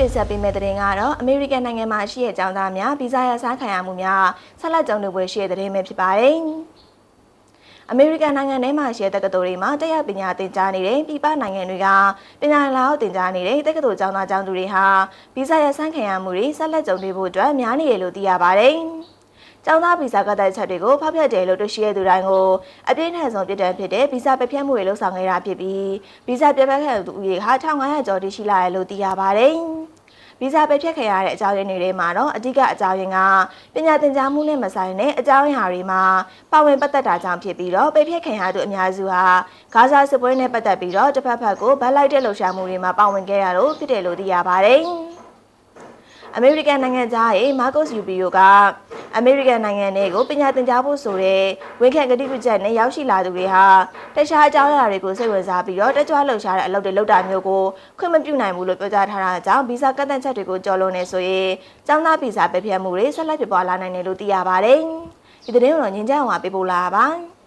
တင်ဆက်ပေးမယ့်သတင်းကတော့အမေရိကန်နိုင်ငံမှာရှိတဲ့ကျောင်းသားများဗီဇာရစားခံရမှုများဆက်လက်ကြုံတွေ့ပွဲရှိတဲ့သတင်းပဲဖြစ်ပါတယ်။အမေရိကန်နိုင်ငံထဲမှာရှိတဲ့တက္ကသိုလ်တွေမှာတရားပညာသင်ကြားနေတဲ့ပြည်ပနိုင်ငံတွေကပညာလောက်သင်ကြားနေတဲ့တက္ကသိုလ်ကျောင်းသားကျောင်းသူတွေဟာဗီဇာရဆိုင်ခံရမှုတွေဆက်လက်ကြုံတွေ့ဖို့အတွက်များနေတယ်လို့သိရပါတယ်။ ကျောင်းသားဗီဇာကတ်တဲ့ချက်တွေကိုဖောက်ဖျက်တယ်လို့တွေ့ရှိရတဲ့သူတိုင်းကိုအပြင်းထန်ဆုံးပြစ်ဒဏ်ဖြစ်တဲ့ဗီဇာပပြတ်မှုတွေလှုပ်ဆောင်ခဲ့တာဖြစ်ပြီးဗီဇာပြတ်ဖက်ခဲ့သူဦးရေဟာ1500ကျော်တိရှိလာတယ်လို့သိရပါတယ်။ဗီဇာပပြတ်ခဲ့ရတဲ့အကြောင်းရင်းတွေထဲမှာတော့အဓိကအကြောင်းရင်းကပညာသင်ကြားမှုနဲ့မဆိုင်တဲ့အကြောင်းအရာတွေမှာပါဝင်ပတ်သက်တာကြောင့်ဖြစ်ပြီးတော့ပပြတ်ခံရသူအများစုဟာဂါဇာစစ်ပွဲနဲ့ပတ်သက်ပြီးတော့တစ်ဖက်ဖက်ကိုဗတ်လိုက်တဲ့လှုပ်ရှားမှုတွေမှာပါဝင်ခဲ့ရလို့ဖြစ်တယ်လို့သိရပါတယ်။အမေရိကန်နိုင်ငံသားရဲ့မာကုစ်ယူပီယိုက အမေရိကန်နိုင်ငံတွေကိုပညာသင်ကြားဖို့ဆိုတဲ့ဝန်ခံကတိပြုချက်နဲ့ရောက်ရှိလာသူတွေဟာတခြားအကြောင်းအရာတွေကိုစိတ်ဝင်စားပြီးတော့တက်ကြွလှုပ်ရှားတဲ့အလုပ်တွေလုပ်တာမျိုးကိုခွင့်မပြုနိုင်ဘူးလို့ပြောကြားထားတာကြောင့်ဗီဇာကတ်သန့်ချက်တွေကိုကျော်လွန်နေဆိုရင်ကျောင်းသားဗီဇာပဲပြတ်မှုတွေဆက်လက်ဖြစ်ပွားလာနိုင်တယ်လို့သိရပါတယ်။ဒီသတင်းကိုတော့ညင်ကြအောင်ပါပေးပို့လာပါပါ။